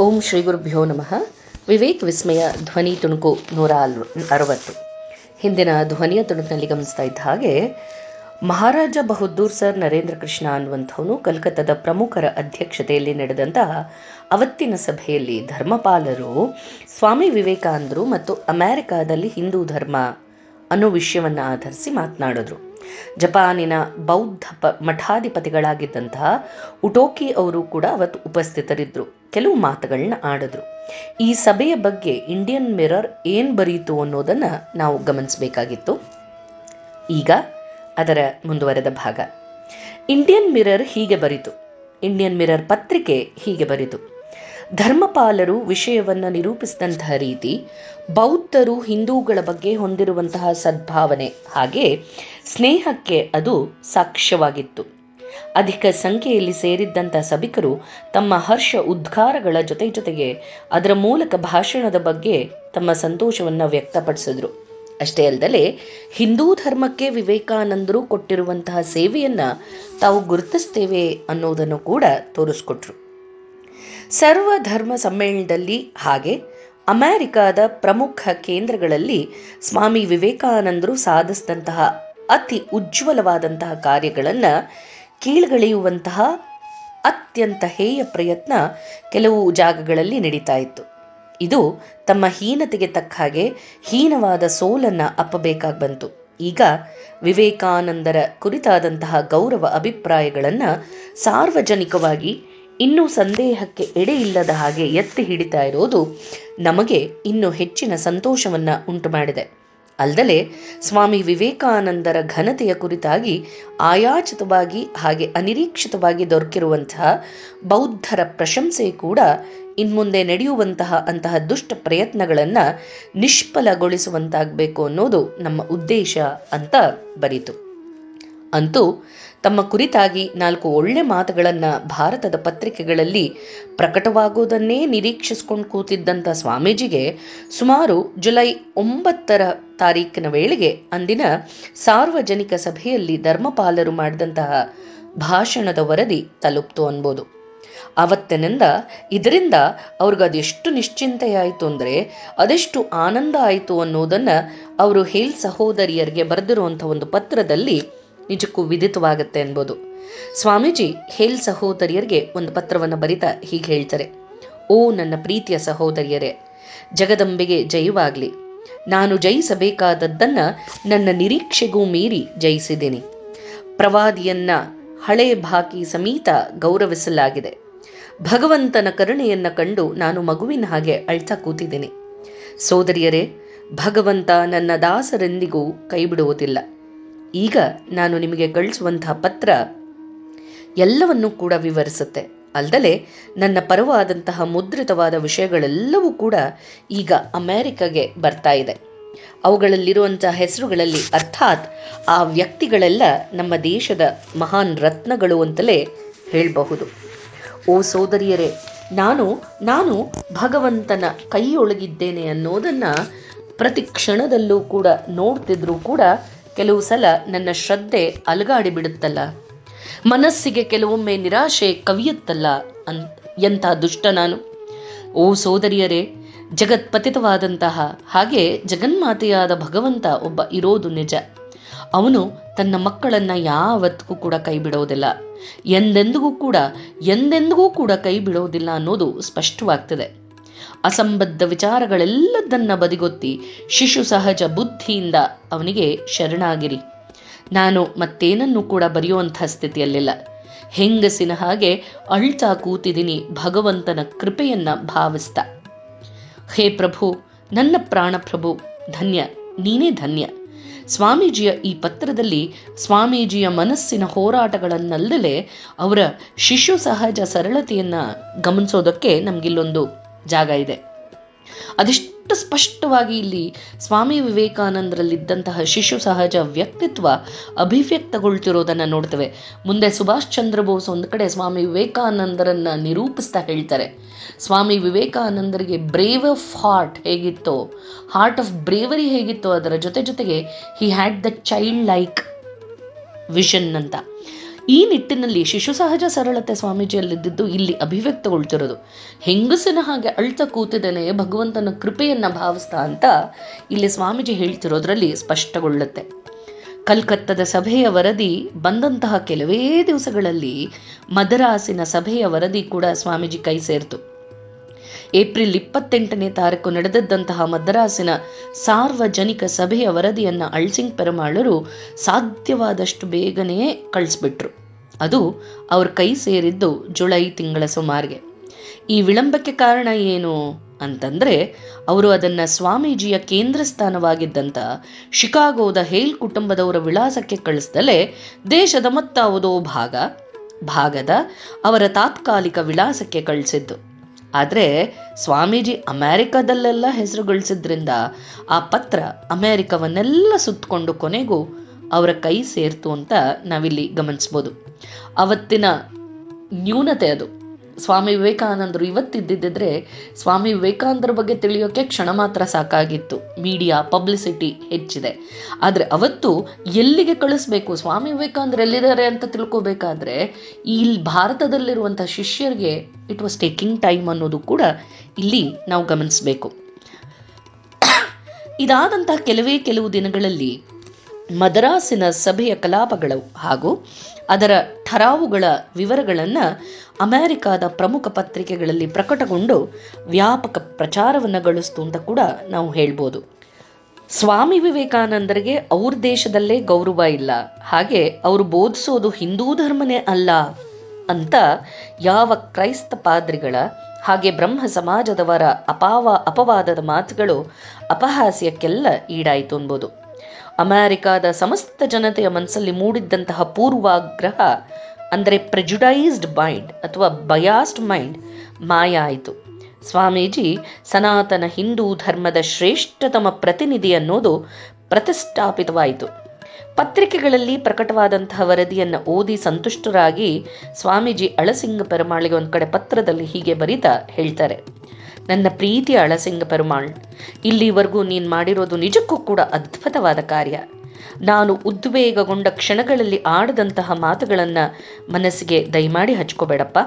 ಓಂ ಶ್ರೀ ಗುರುಭ್ಯೋ ನಮಃ. ವಿವೇಕ್ ವಿಸ್ಮಯ, ಧ್ವನಿ ತುಣುಕು ನೂರ ಅರವತ್ತು. ಹಿಂದಿನ ಧ್ವನಿಯ ತುಣುಕಿನಲ್ಲಿ ಗಮನಿಸ್ತಾ ಇದ್ದ ಹಾಗೆ, ಮಹಾರಾಜ ಬಹದ್ದೂರ್ ಸರ್ ನರೇಂದ್ರ ಕೃಷ್ಣ ಅನ್ನುವಂಥವನು ಕಲ್ಕತ್ತಾದ ಪ್ರಮುಖರ ಅಧ್ಯಕ್ಷತೆಯಲ್ಲಿ ನಡೆದಂತಹ ಅವತ್ತಿನ ಸಭೆಯಲ್ಲಿ ಧರ್ಮಪಾಲರು, ಸ್ವಾಮಿ ವಿವೇಕಾನಂದರು ಮತ್ತು ಅಮೆರಿಕಾದಲ್ಲಿ ಹಿಂದೂ ಧರ್ಮ ಅನ್ನೋ ವಿಷಯವನ್ನು ಆಧರಿಸಿ ಮಾತನಾಡಿದ್ರು. ಜಪಾನಿನ ಬೌದ್ಧ ಪ ಮಠಾಧಿಪತಿಗಳಾಗಿದ್ದಂತಹ ಉಟೋಕಿ ಅವರು ಕೂಡ ಅವತ್ತು ಉಪಸ್ಥಿತರಿದ್ದರು ಕೆಲವು ಮಾತುಗಳನ್ನ ಆಡಿದ್ರು. ಈ ಸಭೆಯ ಬಗ್ಗೆ ಇಂಡಿಯನ್ ಮಿರರ್ ಏನು ಬರೀತು ಅನ್ನೋದನ್ನು ನಾವು ಗಮನಿಸಬೇಕಾಗಿತ್ತು. ಈಗ ಅದರ ಮುಂದುವರೆದ ಭಾಗ. ಇಂಡಿಯನ್ ಮಿರರ್ ಹೀಗೆ ಬರಿತು. ಇಂಡಿಯನ್ ಮಿರರ್ ಪತ್ರಿಕೆ ಹೀಗೆ ಬರಿತು. ಧರ್ಮಪಾಲರು ವಿಷಯವನ್ನು ನಿರೂಪಿಸಿದಂತಹ ರೀತಿ ಬೌದ್ಧರು ಹಿಂದೂಗಳ ಬಗ್ಗೆ ಹೊಂದಿರುವಂತಹ ಸದ್ಭಾವನೆ, ಹಾಗೆ ಸ್ನೇಹಕ್ಕೆ ಅದು ಸಾಕ್ಷ್ಯವಾಗಿತ್ತು. ಅಧಿಕ ಸಂಖ್ಯೆಯಲ್ಲಿ ಸೇರಿದ್ದಂಥ ಸಭಿಕರು ತಮ್ಮ ಹರ್ಷ ಉದ್ಗಾರಗಳ ಜೊತೆ ಜೊತೆಗೆ ಅದರ ಮೂಲಕ ಭಾಷಣದ ಬಗ್ಗೆ ತಮ್ಮ ಸಂತೋಷವನ್ನು ವ್ಯಕ್ತಪಡಿಸಿದ್ರು. ಅಷ್ಟೇ ಅಲ್ಲದೆ ಹಿಂದೂ ಧರ್ಮಕ್ಕೆ ವಿವೇಕಾನಂದರು ಕೊಟ್ಟಿರುವಂತಹ ಸೇವೆಯನ್ನು ತಾವು ಗುರುತಿಸ್ತೇವೆ ಅನ್ನೋದನ್ನು ಕೂಡ ತೋರಿಸ್ಕೊಟ್ರು. ಸರ್ವ ಧರ್ಮ ಸಮ್ಮೇಳನದಲ್ಲಿ ಹಾಗೆ ಅಮೆರಿಕಾದ ಪ್ರಮುಖ ಕೇಂದ್ರಗಳಲ್ಲಿ ಸ್ವಾಮಿ ವಿವೇಕಾನಂದರು ಸಾಧಿಸಿದಂತಹ ಅತಿ ಉಜ್ವಲವಾದಂತಹ ಕಾರ್ಯಗಳನ್ನು ಕೀಳ್ಗಳೆಯುವಂತಹ ಅತ್ಯಂತ ಹೇಯ ಪ್ರಯತ್ನ ಕೆಲವು ಜಾಗಗಳಲ್ಲಿ ನಡೀತಾ ಇತ್ತು. ಇದು ತಮ್ಮ ಹೀನತೆಗೆ ತಕ್ಕ ಹಾಗೆ ಹೀನವಾದ ಸೋಲನ್ನು ಅಪ್ಪಬೇಕಾಗಿ ಬಂತು. ಈಗ ವಿವೇಕಾನಂದರ ಕುರಿತಾದಂತಹ ಗೌರವ ಅಭಿಪ್ರಾಯಗಳನ್ನು ಸಾರ್ವಜನಿಕವಾಗಿ ಇನ್ನೂ ಸಂದೇಹಕ್ಕೆ ಎಡೆ ಇಲ್ಲದ ಹಾಗೆ ಎತ್ತಿ ಹಿಡಿತಾ ಇರೋದು ನಮಗೆ ಇನ್ನೂ ಹೆಚ್ಚಿನ ಸಂತೋಷವನ್ನು ಉಂಟು ಮಾಡಿದೆ ಅಲ್ಲದೆ ಸ್ವಾಮಿ ವಿವೇಕಾನಂದರ ಘನತೆಯ ಕುರಿತಾಗಿ ಆಯಾಚಿತವಾಗಿ ಹಾಗೆ ಅನಿರೀಕ್ಷಿತವಾಗಿ ದೊರಕಿರುವಂತಹ ಬೌದ್ಧರ ಪ್ರಶಂಸೆ ಕೂಡ ಇನ್ಮುಂದೆ ನಡೆಯುವಂತಹ ಅಂತಹ ದುಷ್ಟ ಪ್ರಯತ್ನಗಳನ್ನು ನಿಷ್ಫಲಗೊಳಿಸುವಂತಾಗಬೇಕು ಅನ್ನೋದು ನಮ್ಮ ಉದ್ದೇಶ ಅಂತ ಬರೀತು. ಅಂತೂ ತಮ್ಮ ಕುರಿತಾಗಿ ನಾಲ್ಕು ಒಳ್ಳೆ ಮಾತುಗಳನ್ನು ಭಾರತದ ಪತ್ರಿಕೆಗಳಲ್ಲಿ ಪ್ರಕಟವಾಗುವುದನ್ನೇ ನಿರೀಕ್ಷಿಸಿಕೊಂಡು ಕೂತಿದ್ದಂಥ ಸ್ವಾಮೀಜಿಗೆ ಸುಮಾರು ಜುಲೈ ಒಂಬತ್ತರ ತಾರೀಕಿನ ವೇಳೆಗೆ ಅಂದಿನ ಸಾರ್ವಜನಿಕ ಸಭೆಯಲ್ಲಿ ಧರ್ಮಪಾಲರು ಮಾಡಿದಂತಹ ಭಾಷಣದ ವರದಿ ತಲುಪ್ತು ಅನ್ಬೋದು. ಆವತ್ತಿನಿಂದ ಇದರಿಂದ ಅವ್ರಿಗೆ ಅದೆಷ್ಟು ನಿಶ್ಚಿಂತೆಯಾಯಿತು ಅಂದರೆ ಅದೆಷ್ಟು ಆನಂದ ಆಯಿತು ಅನ್ನೋದನ್ನು ಅವರು ಹೇಲ್ ಸಹೋದರಿಯರಿಗೆ ಬರೆದಿರುವಂಥ ಒಂದು ಪತ್ರದಲ್ಲಿ ನಿಜಕ್ಕೂ ವಿದಿತವಾಗುತ್ತೆ ಅನ್ಬೋದು ಸ್ವಾಮೀಜಿ ಹೇಲ್ ಸಹೋದರಿಯರಿಗೆ ಒಂದು ಪತ್ರವನ್ನು ಬರಿತಾ ಹೀಗೆ ಹೇಳ್ತಾರೆ, ಓ ನನ್ನ ಪ್ರೀತಿಯ ಸಹೋದರಿಯರೇ, ಜಗದಂಬೆಗೆ ಜಯವಾಗಲಿ. ನಾನು ಜಯಿಸಬೇಕಾದದ್ದನ್ನು ನನ್ನ ನಿರೀಕ್ಷೆಗೂ ಮೀರಿ ಜಯಿಸಿದ್ದೀನಿ. ಪ್ರವಾದಿಯನ್ನ ಹಳೆ ಬಾಕಿ ಸಮೇತ ಗೌರವಿಸಲಾಗಿದೆ. ಭಗವಂತನ ಕರುಣೆಯನ್ನ ಕಂಡು ನಾನು ಮಗುವಿನ ಹಾಗೆ ಅಳ್ತಾ ಕೂತಿದ್ದೀನಿ. ಸೋದರಿಯರೇ, ಭಗವಂತ ನನ್ನ ದಾಸರೆಂದಿಗೂ ಕೈಬಿಡುವುದಿಲ್ಲ. ಈಗ ನಾನು ನಿಮಗೆ ಕಳಿಸುವಂತಹ ಪತ್ರ ಎಲ್ಲವನ್ನೂ ಕೂಡ ವಿವರಿಸುತ್ತೆ. ಅಲ್ಲದೆ ನನ್ನ ಪರವಾದಂತಹ ಮುದ್ರಿತವಾದ ವಿಷಯಗಳೆಲ್ಲವೂ ಕೂಡ ಈಗ ಅಮೆರಿಕಗೆ ಬರ್ತಾ ಇದೆ. ಅವುಗಳಲ್ಲಿರುವಂತಹ ಹೆಸರುಗಳಲ್ಲಿ ಅರ್ಥಾತ್ ಆ ವ್ಯಕ್ತಿಗಳೆಲ್ಲ ನಮ್ಮ ದೇಶದ ಮಹಾನ್ ರತ್ನಗಳು ಅಂತಲೇ ಹೇಳಬಹುದು. ಓ ಸೋದರಿಯರೇ, ನಾನು ನಾನು ಭಗವಂತನ ಕೈಯೊಳಗಿದ್ದೇನೆ ಅನ್ನೋದನ್ನು ಪ್ರತಿ ಕ್ಷಣದಲ್ಲೂ ಕೂಡ ನೋಡ್ತಿದ್ರೂ ಕೂಡ ಕೆಲವು ಸಲ ನನ್ನ ಶ್ರದ್ಧೆ ಅಲಗಾಡಿ ಬಿಡುತ್ತಲ್ಲ ಮನಸ್ಸಿಗೆ ಕೆಲವೊಮ್ಮೆ ನಿರಾಶೆ ಕವಿಯುತ್ತಲ್ಲ ಅನ್, ಎಂಥ ದುಷ್ಟ ನಾನು. ಓ ಸೋದರಿಯರೇ, ಜಗತ್ಪತಿತವಾದಂತಹ, ಹಾಗೆ ಜಗನ್ಮಾತೆಯಾದ ಭಗವಂತ ಒಬ್ಬ ಇರೋದು ನಿಜ. ಅವನು ತನ್ನ ಮಕ್ಕಳನ್ನು ಯಾವತ್ತಿಗೂ ಕೂಡ ಕೈ ಬಿಡೋದಿಲ್ಲ ಎಂದೆಂದಿಗೂ ಕೂಡ ಎಂದೆಂದಿಗೂ ಕೂಡ ಕೈ ಬಿಡೋದಿಲ್ಲ ಅನ್ನೋದು ಸ್ಪಷ್ಟವಾಗ್ತದೆ. ಅಸಂಬದ್ಧ ವಿಚಾರಗಳೆಲ್ಲದನ್ನ ಬದಿಗೊತ್ತಿ ಶಿಶು ಸಹಜ ಬುದ್ಧಿಯಿಂದ ಅವನಿಗೆ ಶರಣಾಗಿರಿ. ನಾನು ಮತ್ತೇನನ್ನು ಕೂಡ ಬರೆಯುವಂಥ ಸ್ಥಿತಿಯಲ್ಲಿಲ್ಲ. ಹೆಂಗಸಿನ ಹಾಗೆ ಅಳ್ತಾ ಕೂತಿದ್ದೀನಿ ಭಗವಂತನ ಕೃಪೆಯನ್ನ ಭಾವಿಸ್ತ. ಹೇ ಪ್ರಭು, ನನ್ನ ಪ್ರಾಣ ಪ್ರಭು, ಧನ್ಯ, ನೀನೇ ಧನ್ಯ. ಸ್ವಾಮೀಜಿಯ ಈ ಪತ್ರದಲ್ಲಿ ಸ್ವಾಮೀಜಿಯ ಮನಸ್ಸಿನ ಹೋರಾಟಗಳನ್ನಲ್ಲದೆ ಅವರ ಶಿಶು ಸಹಜ ಸರಳತೆಯನ್ನು ಗಮನಿಸೋದಕ್ಕೆ ನಮಗಿಲ್ಲೊಂದು ಜಾಗ ಇದೆ. ಅದೆಷ್ಟು ಸ್ಪಷ್ಟವಾಗಿ ಇಲ್ಲಿ ಸ್ವಾಮಿ ವಿವೇಕಾನಂದರಲ್ಲಿದ್ದಂತಹ ಶಿಶು ಸಹಜ ವ್ಯಕ್ತಿತ್ವ ಅಭಿವ್ಯಕ್ತಗೊಳ್ತಿರೋದನ್ನು ನೋಡ್ತೇವೆ. ಮುಂದೆ ಸುಭಾಷ್ ಚಂದ್ರ ಬೋಸ್ ಒಂದು ಕಡೆ ಸ್ವಾಮಿ ವಿವೇಕಾನಂದರನ್ನ ನಿರೂಪಿಸ್ತಾ ಹೇಳ್ತಾರೆ. ಸ್ವಾಮಿ ವಿವೇಕಾನಂದರಿಗೆ ಬ್ರೇವ್ ಆಫ್ ಹಾರ್ಟ್ ಹೇಗಿತ್ತೋ ಹಾರ್ಟ್ ಆಫ್ ಬ್ರೇವರಿ ಹೇಗಿತ್ತೋ ಅದರ ಜೊತೆ ಜೊತೆಗೆ he had the child like vision ಅಂತ. ಈ ನಿಟ್ಟಿನಲ್ಲಿ ಶಿಶು ಸಹಜ ಸರಳತೆ ಸ್ವಾಮೀಜಿಯಲ್ಲಿದ್ದು ಇಲ್ಲಿ ಅಭಿವ್ಯಕ್ತಗೊಳ್ತಿರೋದು. ಹೆಂಗಸಿನ ಹಾಗೆ ಅಳ್ತ ಕೂತಿದ್ದೇನೆ, ಭಗವಂತನ ಕೃಪೆಯನ್ನ ಭಾವಿಸ್ತಾ ಅಂತ ಇಲ್ಲಿ ಸ್ವಾಮೀಜಿ ಹೇಳ್ತಿರೋದ್ರಲ್ಲಿ ಸ್ಪಷ್ಟಗೊಳ್ಳುತ್ತೆ. ಕಲ್ಕತ್ತದ ಸಭೆಯ ವರದಿ ಬಂದಂತಹ ಕೆಲವೇ ದಿವಸಗಳಲ್ಲಿ ಮದರಾಸಿನ ಸಭೆಯ ವರದಿ ಕೂಡ ಸ್ವಾಮೀಜಿ ಕೈ ಸೇರ್ತು. ಏಪ್ರಿಲ್ ಇಪ್ಪತ್ತೆಂಟನೇ ತಾರೀಕು ನಡೆದದ್ದಂತಹ ಮದ್ರಾಸಿನ ಸಾರ್ವಜನಿಕ ಸಭೆಯ ವರದಿಯನ್ನು ಅಳ್ಸಿಂಗ್ ಪೆರಮಾಳರು ಸಾಧ್ಯವಾದಷ್ಟು ಬೇಗನೆ ಕಳಿಸ್ಬಿಟ್ರು. ಅದು ಅವ್ರ ಕೈ ಸೇರಿದ್ದು ಜುಲೈ ತಿಂಗಳ ಸುಮಾರಿಗೆ. ಈ ವಿಳಂಬಕ್ಕೆ ಕಾರಣ ಏನು ಅಂತಂದ್ರೆ, ಅವರು ಅದನ್ನ ಸ್ವಾಮೀಜಿಯ ಕೇಂದ್ರ ಸ್ಥಾನವಾಗಿದ್ದಂಥ ಶಿಕಾಗೋದ ಹೇಲ್ ಕುಟುಂಬದವರ ವಿಳಾಸಕ್ಕೆ ಕಳಿಸ್ದಲೇ ದೇಶದ ಮತ್ತಾವುದೋ ಭಾಗ, ಭಾಗದ ಅವರ ತಾತ್ಕಾಲಿಕ ವಿಳಾಸಕ್ಕೆ ಕಳಿಸಿದ್ದು. ಆದರೆ ಸ್ವಾಮೀಜಿ ಅಮೇರಿಕಾದಲ್ಲೆಲ್ಲ ಹೆಸರು ಗಳಿಸಿದ್ರಿಂದ ಆ ಪತ್ರ ಅಮೆರಿಕವನ್ನೆಲ್ಲ ಸುತ್ತಕೊಂಡು ಕೊನೆಗೂ ಅವರ ಕೈ ಸೇರ್ತು ಅಂತ ನಾವಿಲ್ಲಿ ಗಮನಿಸ್ಬೋದು. ಅವತ್ತಿನ ನ್ಯೂನತೆ ಅದು. ಸ್ವಾಮಿ ವಿವೇಕಾನಂದರು ಇವತ್ತಿದ್ದಿದ್ದರೆ ಸ್ವಾಮಿ ವಿವೇಕಾನಂದರ ಬಗ್ಗೆ ತಿಳಿಯೋಕೆ ಕ್ಷಣ ಮಾತ್ರ ಸಾಕಾಗಿತ್ತು. ಮೀಡಿಯಾ, ಪಬ್ಲಿಸಿಟಿ ಹೆಚ್ಚಿದೆ. ಆದರೆ ಅವತ್ತು ಎಲ್ಲಿಗೆ ಕಳಿಸ್ಬೇಕು? ಸ್ವಾಮಿ ವಿವೇಕಾನಂದರು ಎಲ್ಲಿದ್ದಾರೆ ಅಂತ ತಿಳ್ಕೋಬೇಕಾದ್ರೆ ಇಲ್ಲಿ ಭಾರತದಲ್ಲಿರುವಂಥ ಶಿಷ್ಯರಿಗೆ ಇಟ್ ವಾಸ್ ಟೇಕಿಂಗ್ ಟೈಮ್ ಅನ್ನೋದು ಕೂಡ ಇಲ್ಲಿ ನಾವು ಗಮನಿಸಬೇಕು. ಇದಾದಂಥ ಕೆಲವೇ ಕೆಲವು ದಿನಗಳಲ್ಲಿ ಮದರಾಸಿನ ಸಭೆಯ ಕಲಾಪಗಳು ಹಾಗೂ ಅದರ ಠರಾವುಗಳ ವಿವರಗಳನ್ನು ಅಮೆರಿಕಾದ ಪ್ರಮುಖ ಪತ್ರಿಕೆಗಳಲ್ಲಿ ಪ್ರಕಟಗೊಂಡು ವ್ಯಾಪಕ ಪ್ರಚಾರವನ್ನು ಗಳಿಸ್ತು ಅಂತ ಕೂಡ ನಾವು ಹೇಳ್ಬೋದು. ಸ್ವಾಮಿ ವಿವೇಕಾನಂದರಿಗೆ ಅವ್ರ ದೇಶದಲ್ಲೇ ಗೌರವ ಇಲ್ಲ. ಹಾಗೆ ಅವರು ಬೋಧಿಸೋದು ಹಿಂದೂ ಧರ್ಮನೇ ಅಲ್ಲ ಅಂತ ಯಾವ ಕ್ರೈಸ್ತ ಪಾದ್ರಿಗಳ ಹಾಗೆ ಬ್ರಹ್ಮ ಸಮಾಜದವರ ಅಪಾವ ಅಪವಾದದ ಮಾತುಗಳು ಅಪಹಾಸ್ಯಕ್ಕೆಲ್ಲ ಈಡಾಯಿತು ಅನ್ಬೋದು. ಅಮೆರಿಕಾದ ಸಮಸ್ತ ಜನತೆಯ ಮನಸ್ಸಲ್ಲಿ ಮೂಡಿದ್ದಂತಹ ಪೂರ್ವಾಗ್ರಹ, ಅಂದರೆ ಪ್ರೆಜುಡೈಸ್ಡ್ ಮೈಂಡ್ ಅಥವಾ ಬಯಾಸ್ಡ್ ಮೈಂಡ್ ಮಾಯ ಆಯಿತು. ಸ್ವಾಮೀಜಿ, ಸನಾತನ ಹಿಂದೂ ಧರ್ಮದ ಶ್ರೇಷ್ಠತಮ ಪ್ರತಿನಿಧಿ ಅನ್ನೋದು ಪ್ರತಿಷ್ಠಾಪಿತವಾಯಿತು. ಪತ್ರಿಕೆಗಳಲ್ಲಿ ಪ್ರಕಟವಾದಂತಹ ವರದಿಯನ್ನು ಓದಿ ಸಂತುಷ್ಟರಾಗಿ ಸ್ವಾಮೀಜಿ ಅಳಸಿಂಗ ಪೆರಮಾಳಿಗೆ ಒಂದು ಕಡೆ ಪತ್ರದಲ್ಲಿ ಹೀಗೆ ಬರೀತಾ ಹೇಳ್ತಾರೆ. ನನ್ನ ಪ್ರೀತಿಯ ಅಳಸಿಂಗ ಪೆರುಮಾಳ್, ಇಲ್ಲಿವರೆಗೂ ನೀನು ಮಾಡಿರೋದು ನಿಜಕ್ಕೂ ಕೂಡ ಅದ್ಭುತವಾದ ಕಾರ್ಯ. ನಾನು ಉದ್ವೇಗಗೊಂಡ ಕ್ಷಣಗಳಲ್ಲಿ ಆಡದಂತಹ ಮಾತುಗಳನ್ನು ಮನಸ್ಸಿಗೆ ದಯಮಾಡಿ ಹಚ್ಕೋಬೇಡಪ್ಪ.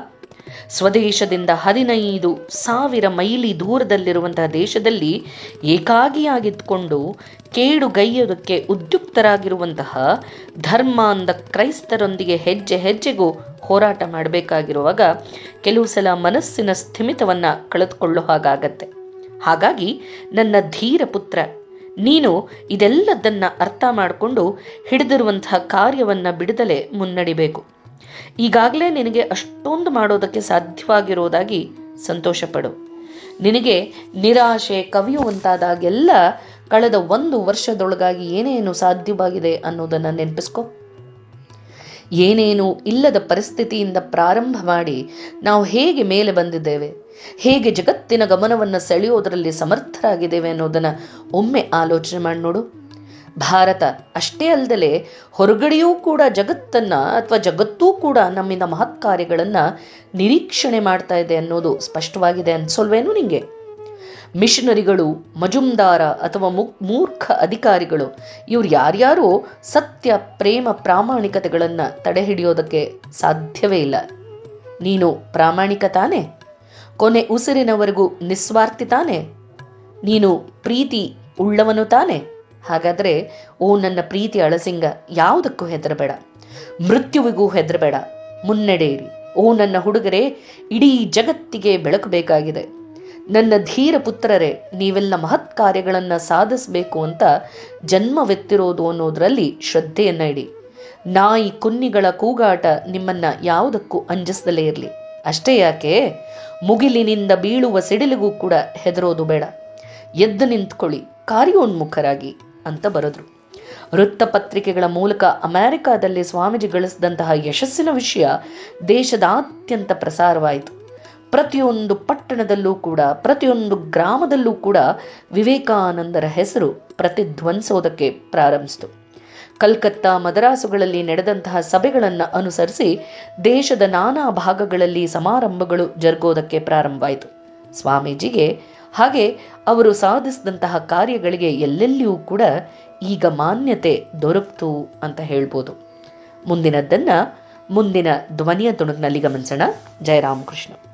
ಸ್ವದೇಶದಿಂದ ಹದಿನೈದು ಸಾವಿರ ಮೈಲಿ ದೂರದಲ್ಲಿರುವಂತಹ ದೇಶದಲ್ಲಿ ಏಕಾಗಿಯಾಗಿದ್ದುಕೊಂಡು ಕೇಡುಗೈಯೋದಕ್ಕೆ ಉದ್ಯುಕ್ತರಾಗಿರುವಂತಹ ಧರ್ಮಾಂಧ ಕ್ರೈಸ್ತರೊಂದಿಗೆ ಹೆಜ್ಜೆ ಹೆಜ್ಜೆಗೂ ಹೋರಾಟ ಮಾಡಬೇಕಾಗಿರುವಾಗ ಕೆಲವು ಸಲ ಮನಸ್ಸಿನ ಸ್ಥಿಮಿತವನ್ನು ಕಳೆದುಕೊಳ್ಳೋ ಹಾಗಾಗತ್ತೆ. ಹಾಗಾಗಿ ನನ್ನ ಧೀರ ಪುತ್ರ, ನೀನು ಇದೆಲ್ಲದನ್ನ ಅರ್ಥ ಮಾಡಿಕೊಂಡು ಹಿಡಿದಿರುವಂತಹ ಕಾರ್ಯವನ್ನು ಬಿಡದಲೇ ಮುನ್ನಡಿಬೇಕು. ಈಗಾಗಲೇ ನಿನಗೆ ಅಷ್ಟೊಂದು ಮಾಡೋದಕ್ಕೆ ಸಾಧ್ಯವಾಗಿರೋದಾಗಿ ಸಂತೋಷಪಡು. ನಿನಗೆ ನಿರಾಶೆ ಕವಿಯುವಂತಾದಾಗೆಲ್ಲ ಕಳೆದ ಒಂದು ವರ್ಷದೊಳಗಾಗಿ ಏನೇನು ಸಾಧ್ಯವಾಗಿದೆ ಅನ್ನೋದನ್ನು ನೆನಪಿಸ್ಕೊ. ಏನೇನು ಇಲ್ಲದ ಪರಿಸ್ಥಿತಿಯಿಂದ ಪ್ರಾರಂಭ ಮಾಡಿ ನಾವು ಹೇಗೆ ಮೇಲೆ ಬಂದಿದ್ದೇವೆ, ಹೇಗೆ ಜಗತ್ತಿನ ಗಮನವನ್ನು ಸೆಳೆಯೋದರಲ್ಲಿ ಸಮರ್ಥರಾಗಿದ್ದೇವೆ ಅನ್ನೋದನ್ನು ಒಮ್ಮೆ ಆಲೋಚನೆ ಮಾಡಿ ನೋಡು. ಭಾರತ ಅಷ್ಟೇ ಅಲ್ಲದೆ ಹೊರಗಡೆಯೂ ಕೂಡ ಜಗತ್ತನ್ನು ಅಥವಾ ಜಗತ್ತೂ ಕೂಡ ನಮ್ಮಿಂದ ಮಹತ್ ಕಾರ್ಯಗಳನ್ನು ನಿರೀಕ್ಷಣೆ ಮಾಡ್ತಾ ಇದೆ ಅನ್ನೋದು ಸ್ಪಷ್ಟವಾಗಿದೆ ಅನ್ಸೋಲ್ವೇನು ನಿಮಗೆ ಮಿಷನರಿಗಳು, ಮಜುಮ್ದಾರ ಅಥವಾ ಮೂರ್ಖ ಅಧಿಕಾರಿಗಳು ಇವ್ರು ಯಾರ್ಯಾರು ಸತ್ಯ, ಪ್ರೇಮ, ಪ್ರಾಮಾಣಿಕತೆಗಳನ್ನು ತಡೆ ಹಿಡಿಯೋದಕ್ಕೆ ಸಾಧ್ಯವೇ ಇಲ್ಲ. ನೀನು ಪ್ರಾಮಾಣಿಕ ತಾನೆ? ಕೊನೆ ಉಸಿರಿನವರೆಗೂ ನಿಸ್ವಾರ್ಥಿ ತಾನೆ? ನೀನು ಪ್ರೀತಿ ಉಳ್ಳವನು ತಾನೆ? ಹಾಗಾದರೆ, ಓ ನನ್ನ ಪ್ರೀತಿ ಅಳಸಿಂಗ, ಯಾವುದಕ್ಕೂ ಹೆದರಬೇಡ. ಮೃತ್ಯುವಿಗೂ ಹೆದರಬೇಡ. ಮುನ್ನಡೆಯಿರಿ ಓ ನನ್ನ ಹುಡುಗರೇ, ಇಡೀ ಜಗತ್ತಿಗೆ ಬೆಳಕು ಬೇಕಾಗಿದೆ ನನ್ನ ಧೀರ ಪುತ್ರರೇ, ನೀವೆಲ್ಲ ಮಹತ್ ಕಾರ್ಯಗಳನ್ನು ಸಾಧಿಸಬೇಕು ಅಂತ ಜನ್ಮವೆತ್ತಿರೋದು ಅನ್ನೋದರಲ್ಲಿ ಶ್ರದ್ಧೆಯನ್ನ ಇಡಿ. ನಾಯಿ ಕುನ್ನಿಗಳ ಕೂಗಾಟ ನಿಮ್ಮನ್ನ ಯಾವುದಕ್ಕೂ ಅಂಜಿಸದಲೇ ಇರಲಿ. ಅಷ್ಟೇ ಯಾಕೆ? ಮುಗಿಲಿನಿಂದ ಬೀಳುವ ಸಿಡಿಲಿಗೂ ಕೂಡ ಹೆದರೋದು ಬೇಡ. ಎದ್ದು ನಿಂತ್ಕೊಳ್ಳಿ, ಕಾರ್ಯೋನ್ಮುಖರಾಗಿ. ಅಂತ ಬರೆದ್ರು. ವೃತ್ತಪತ್ರಿಕೆಗಳ ಮೂಲಕ ಅಮೆರಿಕಾದಲ್ಲಿ ಸ್ವಾಮೀಜಿ ಗಳಿಸಿದಂತಹ ಯಶಸ್ಸಿನ ವಿಷಯ ದೇಶದಾದ್ಯಂತ ಪ್ರಸಾರವಾಯಿತು. ಪ್ರತಿಯೊಂದು ಪಟ್ಟಣದಲ್ಲೂ ಕೂಡ, ಪ್ರತಿಯೊಂದು ಗ್ರಾಮದಲ್ಲೂ ಕೂಡ ವಿವೇಕಾನಂದರ ಹೆಸರು ಪ್ರತಿಧ್ವನಿಸೋದಕ್ಕೆ ಪ್ರಾರಂಭಿಸಿತು. ಕಲ್ಕತ್ತಾ ಮದರಾಸುಗಳಲ್ಲಿ ನಡೆದಂತಹ ಸಭೆಗಳನ್ನು ಅನುಸರಿಸಿ ದೇಶದ ನಾನಾ ಭಾಗಗಳಲ್ಲಿ ಸಮಾರಂಭಗಳು ಜರುಗೋದಕ್ಕೆ ಪ್ರಾರಂಭವಾಯಿತು. ಸ್ವಾಮೀಜಿಗೆ. ಹಾಗೆ ಅವರು ಸಾಧಿಸಿದಂತಹ ಕಾರ್ಯಗಳಿಗೆ ಎಲ್ಲೆಲ್ಲಿಯೂ ಕೂಡ ಈಗ ಮಾನ್ಯತೆ ದೊರಕ್ತು ಅಂತ ಹೇಳ್ಬೋದು. ಮುಂದಿನದ್ದನ್ನು, ಮುಂದಿನ ಧ್ವನಿಯ ತುಣುಕಿನಲ್ಲಿ ಗಮನಿಸೋಣ. ಜಯರಾಮಕೃಷ್ಣ.